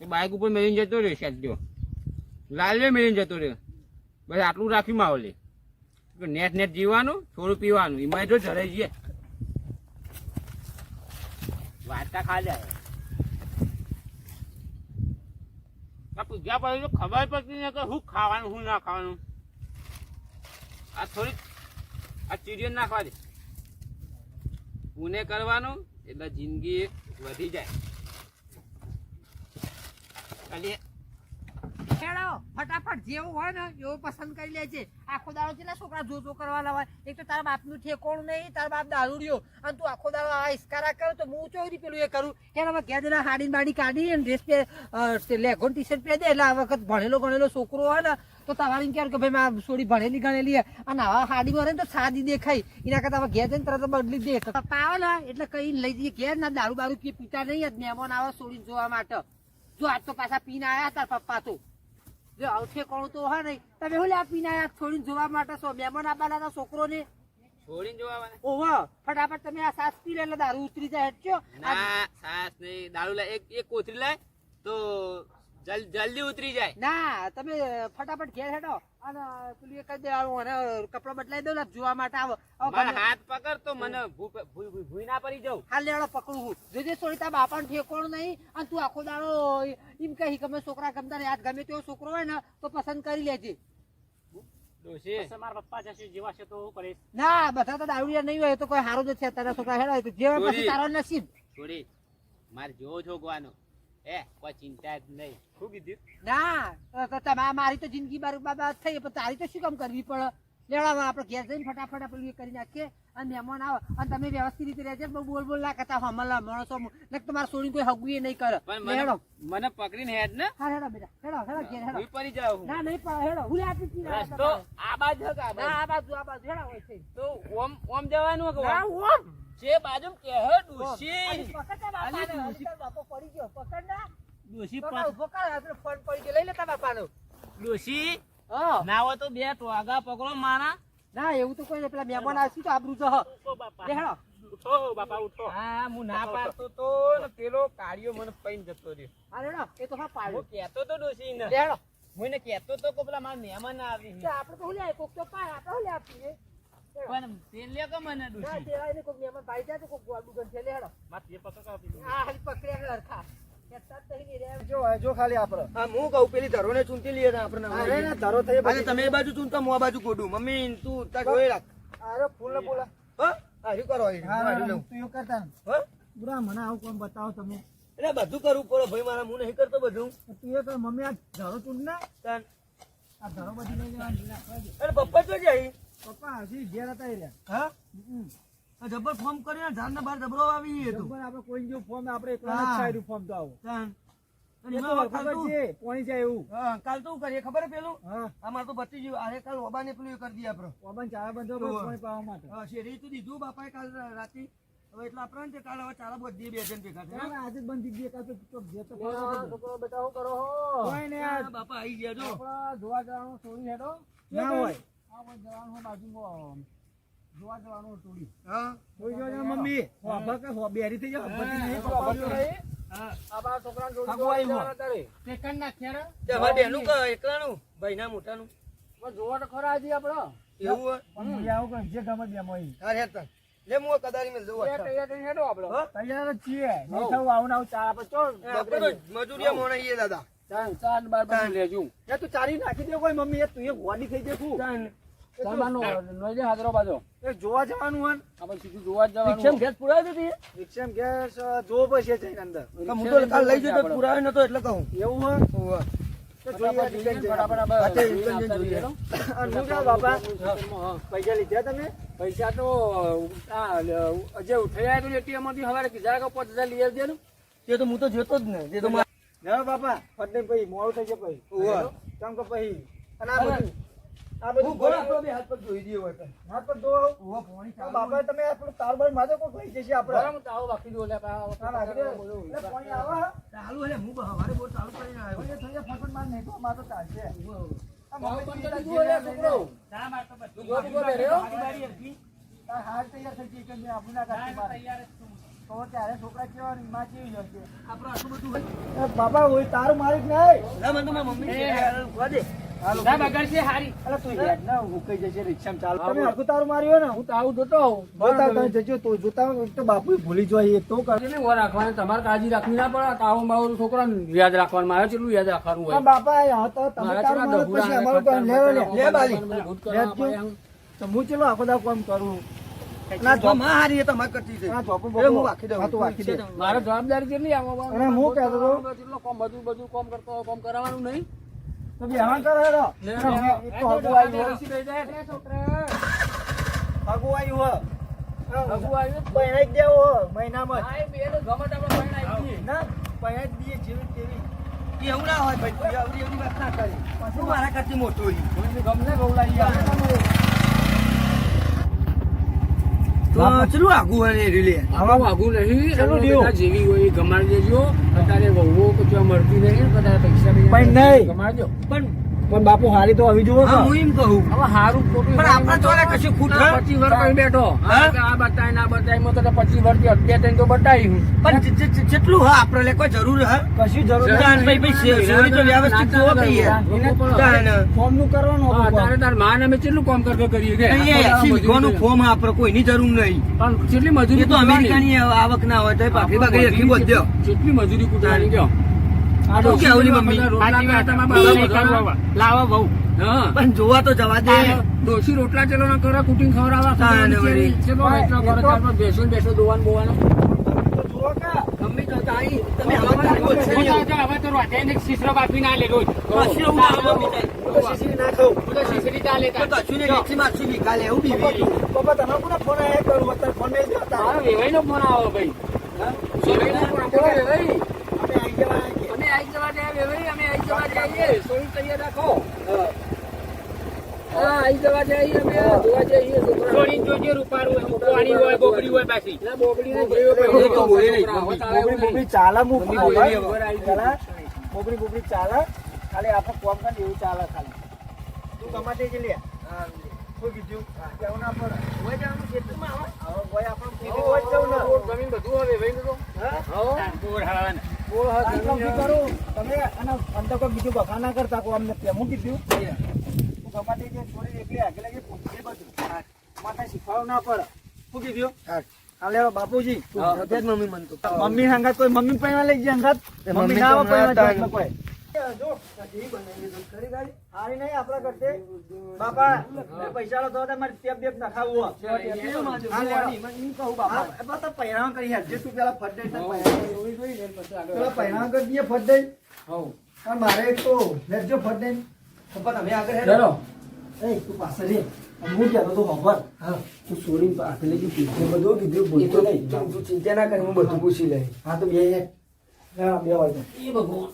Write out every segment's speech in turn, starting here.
એ bike ઉપર મેળીને જતો રહ્યો સાજો લાલવે મેળીને જતો રહ્યો. બસ આટલું રાખ્યું માવલે. નેટ નેટ જીવાનું થોડું પીવાનું. એમાં તો જરાઈ જઈએ. વાર્તા ખા જાય પૂજા પડે તો ખબર પડતી નહીં કે શું ખાવાનું, શું ના ખાવાનું. આ થોડીક, આ ચીડિયો નાખવા દે. પુણે કરવાનું એટલે જિંદગી વધી જાય. ખાલી ખેડો, ફટાફટ જેવું હોય ને, એવું પસંદ કરી લેજે. આખો દાડો કેટલા છોકરા જો જો કરવા લાવાય એક તો તારા બાપનું ઠેકોણ નહીં, તારા બાપ દારૂડિયો. અને તું આખો દાડો આ ઇસ્કારા કરો તો હું ચોરી પેલું એ કરું. એને હવે જઈને બાડી કાઢી અને ડ્રેસ પે લેગો ટી શર્ટ પહેરી દે. એટલે આ વખત ભણેલો ગણેલો છોકરો હોય ને, તો તમારે ક્યારે કે ભાઈ મારા છોડી ભણેલી ગણેલી છે. અને આવા હાડી મારે તો સાદી દેખાય. એના કરતા હવે ઘેર જઈને તરત બદલી દે. આવે ને, એટલે કઈ લઈ જઈએ. ઘેર ના દારૂ બારૂ પીતા નહીં. જ મહેમાન આવે છોડીને જોવા માટે. જો આજ તો પાછા પીને આયા તાર પપ્પા તો. જો આવશે કોણ તો હા નહીં. તમે હું લ્યા પીને આયા? છોડીને જોવા માટે છો. મહેમાન આપવાના છોકરો ને છોડીને જોવા વાળા. ઓહો ફટાફટ તમે આ સાસ પી લે દારૂ ઉતરી જાય હેઠજો ના સાસ નહીં. દારૂ લાય. એક એક કોથરી લાય તો જલ- જલ્દી ઉતરી જાય. ના તમે ફટાફટ ઘેર હેડો. કપડા બદલાઈ દઉં ને જોવા માટે આવો. હાથ પકડ તો મને ભૂ- ભૂ- ભૂ- ભૂઈ ના પડી જાઉં. હા લેવડો પકડું હું. જોજે છોડી તારા બાપાને ઠેકોણ નહીં અને તું આખો દાડો એમ કહી ગમે છોકરા ગમતા ને યાદ ગમે તેવો છોકરો હોય ને તો પસંદ કરી લેજે. મારા પપ્પા જશે જેવા છે તો હું ના બધા તો દારૂડિયા નહીં હોય તો કોઈ સારું જ છે તારા છોકરા હેડા તો જે હોય પછી. તારો નસીબ. છોડી મારે જોવો છોકવાનો એ કોઈ ચિંતા જ નહીં. શું કીધું? ના તો તમા મારી તો જિંદગી બરબાદ થઈ પણ તારી તો શું કામ કરવી પડે? લેવડાવવા આપણે ઘેર જઈને ફટાફટ આપણે એ કરી નાખીએ અને મહેમાન આવે. અને તમે વ્યવસ્થિત રીતે રહેજે બહુ બોલ બોલ ના કરતા હમલા માણસો ને તમારા છોડીને કોઈ હગું નહીં કરે. હેડો. મને પકડીને હેડ ને. હા હેડો બેટા. હેડો હેડો ઘેર હેડો. ભૂઈ પડી જાઉં. ના નહીં હેડો. હું આપી છી રસ્તો આ બાજુ હક આ બાજુ? આ બાજુ આ બાજુ હેડો હોય છે. તો ઓમ ઓમ જવાનું કે હા ઓમ? જે બાજુ કે હે અલી પકડ બાપો પડી ગયો. પકડ ના ડોશી પકડ, પકડ આપણે ફોન પડી ગયો. લઈ લે તારા બાપાનો. હા ના હોય તો બે ટોગા પકડો મારા ના એવું તો કોઈ પેલા મહેમાન આવશે તો આબરૂ જહ. ઉઠો બાપા. ઉઠો હા હું ના પાડતો તો ને પેલો કાળિયો મને પૈન જતો રહ્યો. હા હેડો એ તો હા પાડ્યો. કહેતો તો ડોશી ને. લે હું એને કહેતો તો કે પેલા મારા મહેમાન આવી તો આપણે તો લે કોક તો પાય આપણે લે આપીએ પણ તેલ લે કે મને ના ડોશી તેરા એને કોક મહેમાન ભાઈ જાય તો કોક ગોળું ગંઠે લે હેડો. માથે પકડ આપી આ હાલી પકડ્યા હરખા. જ. જો ખાલી હા હું કહું પેલી ધરો ને ચૂંટી લઈએ આપણે અરે ના ધરો થઈ અને તમે એ બાજુ ચૂંટો હું આ બાજુ ગોડું. મમ્મી તું તક રાખ. અરે ફૂલ બોલા હા? કરો. હું. તું એવું કરતા હા? બુરા મને આવું કોણ બતાવો તમે. એટલે બધું કરવું પડે. ભાઈ મારા હું નહીં કરતો બધું. તું એ કર મમ્મી આ ધરો ચૂંટ ને. આ ધરો બધી લઈ જવાની અરે પપ્પા તો જાય પપ્પા હજી ઘેર હતા એ રહ્યા. હા? આ જબર ફોર્મ કરીને ઝાડના બહાર જબરો આવી ગયો પણ આપણે કોઈ જો ફોર્મ આપણે એકલા જ સાઈડ ફોર્મ તો આવો. તાન. અને એ તો એમાં કાલ ખબર તું- છે પોણી જાય એવું. કાલ તો કરીએ ખબર પેલું? અમારે તો બત્તી ગયું અરે કાલ ઓબાને પેલું કરી દઈએ આપણે ઓબન ચા બંધો તો- પાવા માટે. શેરી તો દીધું બાપાએ કાલ રાતે. હવે એટલે આપણે કાલ હવે ચાલા બધી બે જણ ભેગા થયા. આજે જ બંધ ગઈ કાલ તો જે તો છોકરો બેટા કરો કોઈ ને બાપા આવી ગયા જો. જોવા જવાનું થોડી હેડો. ના હોય. આ બધું જવાનું બાજુમાં. જોવા જવાનું ટોળી હા? જોઈ જોજો મમ્મી. હોભા કે હો બેરી થઈ જાવ હોભા નહીં. હા, પપ્પા નહીં. આ બાર છોકરાને જોડી જોવા જવાના તારે. ટેકન નાખ્યા રે. તે અમારે બેનું કે એકલાનું? ભાઈના મોટાનું? પણ જોવા તો ખરા હજી આપણે. એવું પણ આવું કરું, જે ગમે તે એમાં હા હેડ લે હું કદારી મેં જોઉં. તૈયાર અચ્છા. હેડો આપણે. તૈયાર છીએ. નહીં થવું આવું આવું ચા આપણે ચો મજૂરિયા દાદા. ચાલ ચાલ બાર બાર લેજો. એ તું ચારી નાખી દે કોઈ મમ્મી એ તું એ ગોડી થઈ જાય શું જોવા જવાનું જોવા જવાનું ગેસ પુરાવી દીધી? ગેસ જોવો પડશે જઈને અંદર. હું તો કાલ લઈ જતો પુરાવ્યો નતો એટલે કહું. એવું હોય? પૈસા લીધા તમે? પૈસા તો જે ઉઠાયા તો એટીએમમાંથી હવારે કીધા પાંચ હજાર લઈ આવજે ને. તે તો હું તો જોતો જ ને. તે તો ના બાપા પછી મોડું થઈ જાય પછી. કેમ કે પછી અને આ બધું ઘોડા આપણો બે હાથ પગ ધોઈ દઈએ બાપા તમે આપણું તારબાર માથે લઈ જશે આપણે બરાબર તો આવો બાકી દો. લે હા, એટલે પાણી આવે. ચાલુ હે હું સવારે બહુ ચાલુ કરીને આવ્યો. પછી થઈ ફટફટ માર નહીં તો તો ચાલશે જે ગોળ ગોળ. તાર બાપા તારું નહીં. મમ્મી છે ઊભા દે ના બગાડશે હારી. અરે તું યાર ના ઉકાઈ જશે રિક્ષામાં ચાલ તમે હરખું તારું માર્યો ને હું આવું જોતો તમે જોતા હોય તો બાપુ ભૂલી જાય એ તો કર. રાખવાની? તમારે કાળજી રાખવી ના પડે. તાવું મારું છોકરાને યાદ રાખવાનું. મારે કેટલું યાદ રાખવાનું હોય? બાપા છોકરા હું ચલો આખો દાવ કોમ કરું. ના જો માં હારી એ તમારે કરતી છે. આ ચોપો એ હું વાંકી દઉં. હા, તું વાંકી દે. મારે જવાબદારી કેટલી આવવા હું કહેતો કોમ બધું બધું કોમ કરતો કોમ કરાવવાનું નહીં. તો બેહાન કરો હેરો. લે, હું- હો. પહેરાઈ દેવો હો, મહિનામાં. ના પહેરાઈ દઈએ જેવી તેવી. એવું ના હોય ભાઈ તું એવડી વાત ના કરી. તું મારા કરતી મોટો હોય. કોઈને ગમે તે ગવડાવી આવે. તો ચલું આગું અને રીલે? આવા આગુ નહીં. ચલો, એમને જેવી હોય ગમાડી દેજો. અત્યારે વહુઓ કે મળતી નહીં બધા પૈસા પણ નહીં. ગમાડજો. પણ પણ બાપુ હારી તો આવી જુઓ હું એમ કહું. હવે હારું ખોટું પણ આપણે ચોરે કશું ખૂટ પચીસ વર્ષ બેઠો. આ બતાય ના બતાય મો તો પચીસ વર્ષથી અગિયાર થઈને તો બતાવી હું. પણ જેટલું હા આપણે લે કોઈ જરૂર હા. કશું જરૂર. ભાઈ ભાઈ સોરી તો વ્યવસ્થિત જોવો કે ફોર્મનું કરવાનું હા, તારે તારમાં ને અમે કેટલું કામ કરતો કરીએ કે? વીઘાનું. ફોર્મ આપણે કોઈની જરૂર નહીં. પણ કેટલી મજૂરી તો? અમેરિકાની આવક ના હોય તો ભાખરી ભાખરી રખી બધ્યો. કેટલી મજૂરી કુટાની કયો? લાવા બહુ. પણ જોવા તો જવા દે. આ રોટલા ચલો ના કરે કુટિંગ ખવડાવવા. બેસો બેસો દોવાનું બોવાનું. ફોન આયા? કરું અત્યારે ફોન મેલ દો મારો તારે. વેવાઈ નો ફોન આવો. ભાઈ અમે જવા જાય અમે જવા જઈએ તૈયાર રાખો. હા. જવા જઈએ અમે જોવા જઈએ જોજે રૂપારું હોય બોકડી હોય પાછી. ના બોકડી તો બોલે નહીં. ચાલે. ચાલે. ખાલી આપણે કોમ કરીને એવું ચાલે ખાલી. તું જ. લે શું કીધું કેવું ના પડે. હોય જવાનું ખેતરમાં આવો. હવે આપણે કીધું જવું ને. જમીન બધું હા? બોર હા, બી કરું. તમે અને અંદર કોઈ બીજું બખા ના કરતા કોઈ અમને કીધું? કમાતે જે થોડી એકલી આગળ લાગી પૂછજે બધું. માથે ના પડે. શું કીધું? હાલે બાપુજી. મમ્મી મન તો. મમ્મી હંગાત કોઈ મમ્મી પૈણા લઈ ગયા હંગાત? મમ્મી ના પૈણા કોઈ. જો કઢી કરી ગાડી? હારી નહીં આપણા કરતે બાપા પૈસા લો તો તમારે ટેપ બેપ એમાં તો પૈણા કરી યાર. જે તું પેલા ફટ દઈ ને. પેલા પૈણા કરી દઈએ ફટ દઈ. પણ મારે તો લેજો ફટ દઈ. પપ્પા તમે આગળ હેડો. ચલો એ તું પાછળ રે. હું કહેતો તો ખબર હા. તું સોરી પાછળ લઈ પીછે બધું કીધું બોલતો નહીં તું- ચિંતા ના કરી હું બધું પૂછી લે હા તો બે બે વાગે. એ ભગવાન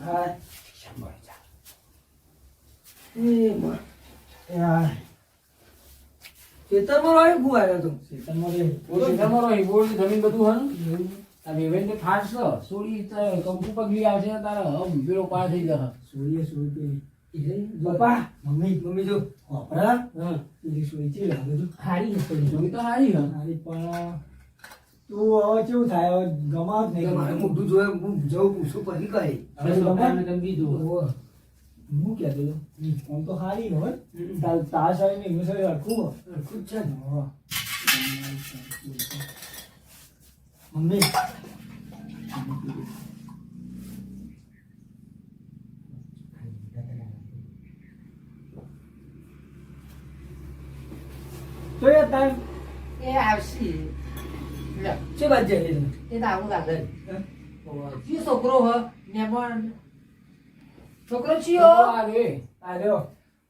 હા ખેતરમાં રહ્યો હું આવ્યો તો? શેતાનમાં રે. બોલો જમીન બધું હન? આ વેવાઈ ને ફાસ તો કંકુ પગલી આવશે તારે. હમ પેલો પાર થઈ જશે. સૂર્ય સૂર્ય બપા મમ્મી મમ્મી જો વાપરા. હા લાગે છે હારી સોળી. જોઈ તો હારી હન હારી પણ તું હવે કેવું થાય? હવે ગમાવ નહીં. મારે મોઢું જોયે હું જવું પૂછું પછી કહે. હવે છોકરાને તમે ઓહો. હું કહેતો હતો આમ તો હારી હોય. તાર તાર સારી ને એનું સારી હરખું હોય. ખુદ છે ને? મમ્મી. તો યાર તાર એ આવશે. લે. શું વાત છે? એ? એ તો આવું લાગે. જી છોકરો હ મહેમાન છોકરો ચિયો આ રે આર્યો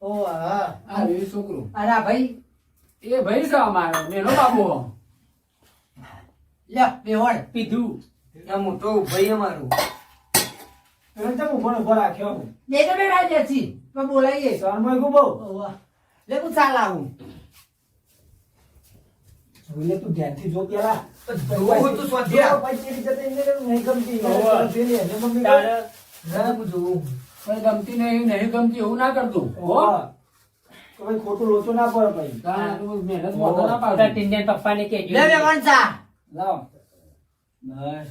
ઓ હા આ રે છોકરો અરે આ ભાઈ એ ભાઈ છે અમારો નેનો બાબુ લે બેવડ પીધું એ મોટો ભાઈ અમારો એને ચમ ઊભો ઊભો રાખ્યો બે તો બેઠા છે તો બોલાઈએ શરમાઈ ગયું બહુ. લે હું ચાલ આવું જોઈ લે તું ધ્યાનથી જો પેલા તો સ્વાધ્યાય. પછી નહીં ગમતી મમ્મી તારે હું જોઉં કઈ ગમતી નહીં નહીં ગમતી એવું ના કરતું હો. હોવે. તો ભાઈ ખોટું લોચો ના પડે ભાઈ. તારે તું મહેનત મોઢા ના પાડતી લે બેવડ ચા લાવો. બસ.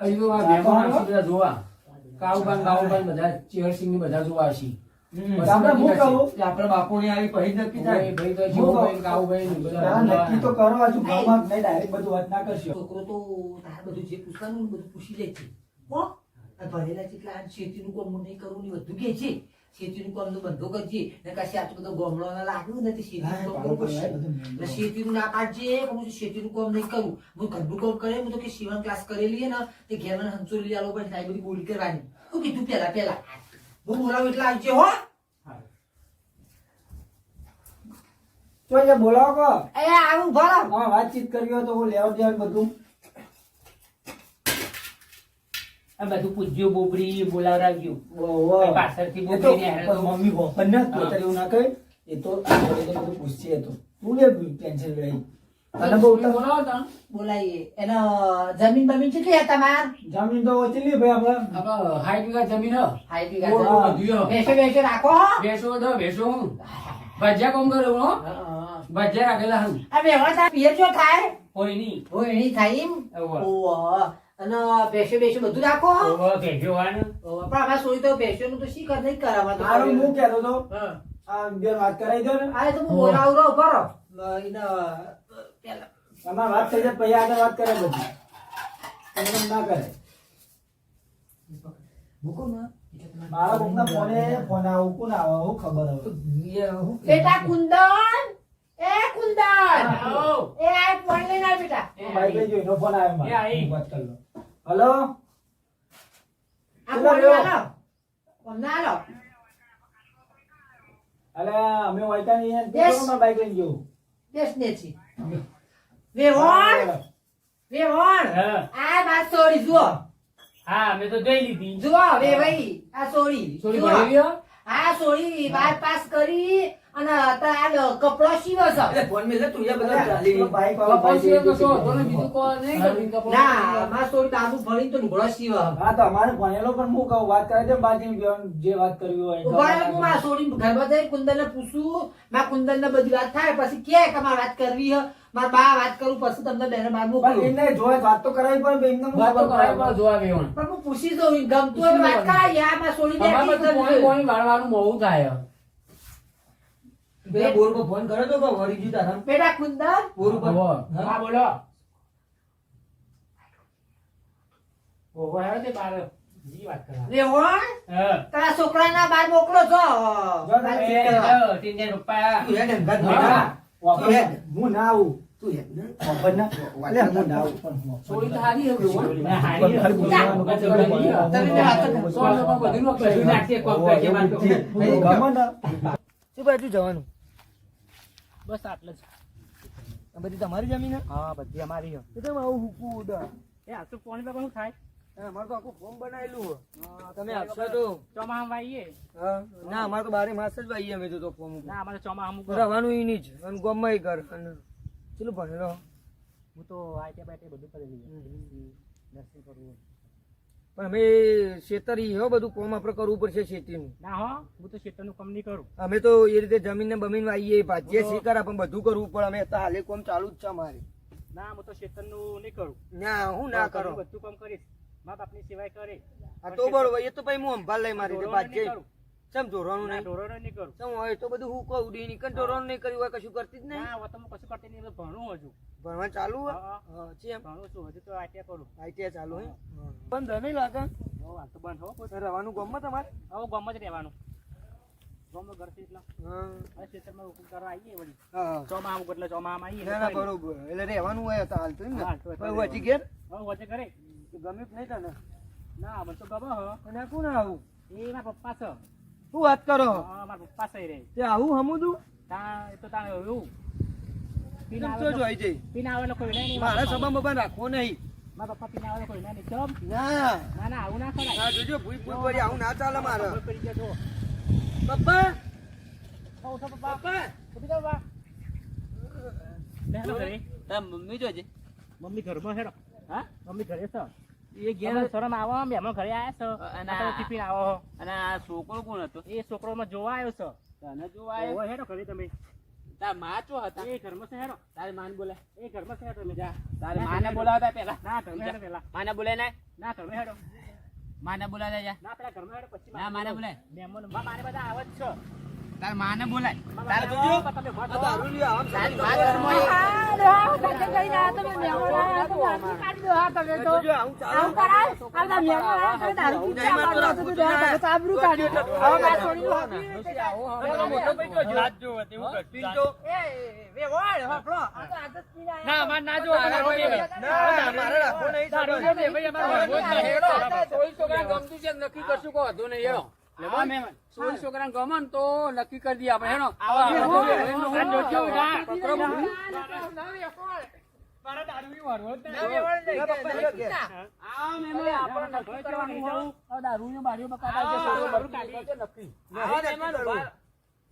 અહીં આ મહેમાન આવશે બધા જોવા. કાઉબાન બાઉબાન બધા ચેરસિંહ ને બધા જોવા આવશે બસ બાપુ હું નક્કી કહું? કે આપણે બાપુની આવી પછી નક્કી થાય. ભાઈ ભાઈ તો જીવુભાઈ, કાઉભાઈ ને બધા નક્કી તો કરો હજુ ગામમાં નહીં ડાયરેક્ટ બધું વાત ના કરશો. છોકરો તો તારે બધું જે પૂછવાનું બધું પૂછી લે છે. ભણેલા છે કે આ શેતીનું કામ હું નહીં કરવું નહીં બધું કે છે. શેતીનું કામ નો બંધો કરજે. ને કશે આટલું બધું ગોમડો ના લાગ્યું નથી તે શેતીનું કામ કરવું પડશે. શેતીનું ના કાઢજે હું શેતીનું કામ નહીં કરું. હું ઘરનું કામ કરે હું તો કે સીવણ ક્લાસ કરેલી ને તે ઘેર મને હંસો લઈ આલો પણ સાહેબ બધી બોલી કરવાની. હું કીધું પેલા પેલા હું બોલાવું એટલે આવજે હો. તો બોલાવો કો. એ આવું ભરા હા વાતચીત કર્યો તો હું લેવા દેવા બધું. આ બધું પૂજ્યું બોબડી બોલાવરાવજો ઓહો. પાછળથી બોબડી મમ્મી વોપન ના તો એવું ના કહે. એ તો બધું પૂછશે તો. તું લે ટેન્શન લઈ. તને બહુ એનો જમીન બમીન કેટલી હે તમાર? જમીન તો ઓછી ભાઈ આપણે આપણે હાઈટ વીઘા જમીન રાખો. ભેંસો તો ભેંસો હું. ભજીયા કોમ કર્યો હો. ભજીયા રાખેલા હું. આ થાય. નહીં. હોય થાય એમ. અને બેસો બેસો બધું રાખો. ભેંસો હોય પણ આમાં સોય તો બેસો નું તો શી કર નહીં કરાવવા તો મારું હું કહેતો તો આ બે વાત કરાવી દો ને. આ તો હું બોલાવ રહો. બરો એને પેલા. તમારે વાત થઈ જાય પછી આગળ વાત કરે બધી. તમને ના કરે. મૂકો ને. એટલે તમારે મારા ફોને ફોન આવું કોણ આવે હું ખબર હવે. બેટા કુંદન! એ કુંદન! એ આ ફોન લઈને બેટા. ભાઈ જોઈ નો ફોન આવ્યો એ વાત કરી લો હલો? અલે અમે વાયતા નહીં. મારા બાઈક લઈને જવું દેશ ને છી વેવણ વેવણ હા. આ બાત સોરી જુઓ. હા મેં તો જોઈ લીધી. જુઓ વે ભાઈ આ સોરી. સોરી ભરી લ્યો હો? આ સોરી બાર પાસ કરી. અને અત્યારે આ કપડો સીવો છો. એટલે ફોન મેં લે તું યા બધા ચાલી. બાઈક વાળો ફોન સીવો છે ને, બીજું કોઈ નહીં ના માં સોરી દાદુ ભણી તો લુગડો સીવે. હા તો અમારે ભણેલો પણ હું કહું વાત કરે છે બાજી જે વાત કરવી હોય ઊભા હું માં સોરી ઘરમાં જઈ કુંદન ને પૂછું માં કુંદન ને બધી વાત થાય પછી કે કે મારે વાત કરવી હે? મારે બા વાત કરું પછી તમને બેને બાર મોકલું. એમને જોય વાત તો કરાવી પડે એમને હું વાત તો કરાવી પણ જોવા બેવાનું. પણ હું પૂછી દઉં ગમતું હોય વાત કરાય યારમાં સોરી દે અમારે તો પોણી પોણી વાળવાનું મોડું થાય પેલા બોર પર ફોન કર્યો તો કે વળી ગયું તારા બેટા કુંદર બોર પર હા? હા બોલો ઓહો, આવ્યો તે બાર. બીજી વાત કરા. વેવણ હા. તારા છોકરાના બાર મોકલો છો જો. જો, તીન રૂપિયા. તું હેડ એમ ઘર હા. ના. હું ના આવું તું હેડ ને. વાપર ના. અલે, હું ના આવું પણ વાપર સોળી તો ના. હારી હે, બેવો. ના, હારી જા. બે હાથ કરો. બધું નું કોમ કરીએ, વાત તો. હું ગમે ને. શું બાજુ જવાનું બસ આટલે જ. બધી તમારી જમીન હા? બધી અમારી છે તમે આવું હુકું ઉડા. એ આ તો પોણી શું થાય. અમારે તો આખું ફોર્મ બનાવેલું તમે આપશો તો. ચોમાહામાં વાઈએ. ના અમારે તો બારે માસ જ વાઈએ અમે તો ફોર્મ ના અમારે ચોમાહામાં રહેવાનું ઈ નહીં જ. અને ગામમાં ઘર. અને ચેલું ભણેલો? હું તો આઈટી બાઈટી બધું કરેલું. નર્સિંગ કરવું. પણ અમે ખેતરી હો બધું કોમ આપણે કરવું પડશે ખેતીનું ના હો હું તો શેતરનું કામ નહીં કરું. અમે તો એ રીતે જમીન ને બમીન આવીએ ભાજીએ શીખર પણ બધું કરવું પડે. અમે તો હાલે કોમ ચાલુ જ છે અમારે. ના હું તો શેતરનું નહીં કરું. ના હું ના કરું. બધું કામ કરીશ. મા બાપની સેવાય કરે આ તો બરોબર એ તો પછી હું સંભાળ લઈ મારી ભાજીએ. ચમ ના નહીં? ઢોરોનું નહીં કરું. ચમ હોય તો બધું હું કહું ડી નહીં ઢોરવાનું નહીં કર્યું હોય કશું કરતી જ નહીં? ના હવે તો હું કશું કરતી નહીં ભણું હજુ. ભણવા ચાલુ હા, છે ચેમ ભણું છું હજુ તો આઈટીઆઈ કરું. આઈટીઆઈ ચાલુ હે. બંધ નહીં લાગે. હો તો બંધ હો. રહેવાનું ગામમાં તમારે? હવે ગામમાં જ રહેવાનું. ગમે ઘર છે એટલે. હા. ખેતરમાં રોપણ કરવા આવીએ વળી. હા આવું એટલે ચોમાહામાં આવીએ ના ના બરોબર. એટલે રહેવાનું હોય તો હાલ તો ને પણ હજી ઘેર? હવે વચ્ચે ઘરે. તો ગમ્યું નહીં તને? ના મને તો ગમે હો. અને કોણ આવું? એ મારા પપ્પા છે. શું વાત કરો? હા, મારા પપ્પા રે. તે આવું હમુદું? તા એ તો તા એવું. પીને કેમ આવે છો તો- જોઈ જઈ? પીને આવે કોઈ નહીં મારા બબા રાખવો નહીં. મારા પપ્પા પીને આવે કોઈ નહીં ચમ. ના. ના ના આવું ના કરાય. હા જોજો ભૂઈ ભૂઈ પડી આવું ના ચાલે મારે. પડી જાય જો. પપ્પા? ઉઠો પપ્પા. પપ્પા? ઉઠી જાઓ બા ઘરે. મમ્મી જોજે. મમ્મી ઘરમાં હેડો. હા? મમ્મી ઘરે છે. એ ઘેર શરમ આવો મહેમાન ઘરે આયા છો. અને આ તો આ- ટિફિન આવો. અને આ છોકરો કોણ હતો? એ છોકરો માં જોવા આવ્યો છે. તને જોવા આવ્યો? ઓય ઘરે તમે. તારમાં હતા? એ ઘરમાં છે હેડો. તારી માન બોલાય. એ ઘરમાં છે તમે. જા. તારી માને બોલાવતા પેલા. ના હેડો પેલા. માને બોલે ને? ના તમે હેરો માને બોલાય જા. ના પેલા ઘરમાં હેડો પછી ના માને બોલાય. મહેમાનો માં મારે બધા આવે જ છો. તાર માને બોલાય તાર જોજો. આ દારૂ લ્યો, આમ માં ઘરમાં હોય. હા, લો, ગજબ લઈને આવ્યા તમે મહેમાન આવ્યા તો દારૂ કાઢી દો, આ તમે તો. આમ કરાય? આ બધા મહેમાન આવ્યા તમે દારૂ પી મારે તો હતું, તમે તો આબરૂ કાઢ્યું. હવે મારે છોડીને વાપરી આવો જાય. મોટો ભાઈ જો? રાત જોવો તેવું કરતું. પિન્ટો. એ, એ, વેવાળ, હોપળો. આ તો આદત પીને ના, માર ના જો આ ના જોવો. ના, મારે રાખો નહીં. દારૂ ભાઈ, અમારે જ. હેડો. સોળી છોકરાને ગમતું છે નક્કી કરશું કો વધુ નહીં હા, મહેમાન. સોળી ને તો નક્કી કરી દઈએ આપણે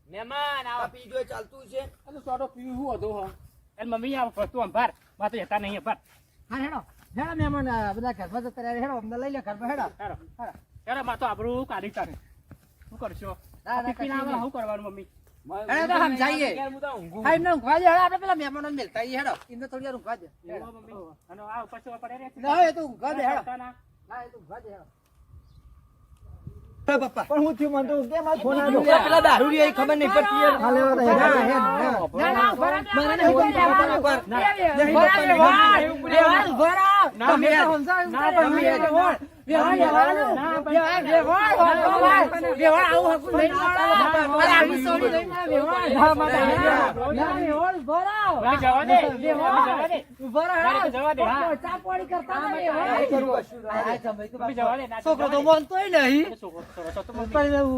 મહેમાન. આ કાઢી. પીજો ચાલતું છે. આ સોડો પીવું હતું મમ્મી આ વસ્તુ અંભારમાં તો જતા નહીં અંભાર હા, હેડો. હેડો, મહેમાન, બધા ઘરમાં જતા રહ્યા. હેડો, અમને લઈ લે ઘરમાં, હેડો. હેડો હેડો માં તો આપણું કાઢી તારે શું કરશો ના, ના, શું કરવાનું મમ્મી હેડો તો સમજાઈએ. હું તો ઊંઘું. હા, એમને ઊંઘવા દે, આપણે પેલા મહેમાનોને મેલતા આવીએ, હેડો. એમને થોડી વાર ઊંઘવા દે. અને આ પછી પડે રે ના, એ તો ઊંઘવા દે, હેડો. ના ના, એ તો ઊંઘવા દે, હેડો. પણ હું થયું મને તો કેમ આ ફોન પેલા દારૂ લ્યો, ખબર નહીં પડતી. ના, ના, ના. ના. ના, ના. ના, લઈને આવે, વ્યવહાર. ના, ના, ના, વ્યવહાર, ઊભા રહો. મમ્મી જવા દે વ્યવહાર. જવા દે ઊભા રહો, મારે તો જવા દે, હા. હેડો. ચા પાણી કરતા હતા, વ્યવહાર. નહીં કરવું કશું. હા, હા, સમજ તો મમ્મી જવા દે ના, છોકરો તો. બોલતોય નહીં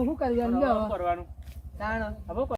શું કરીએ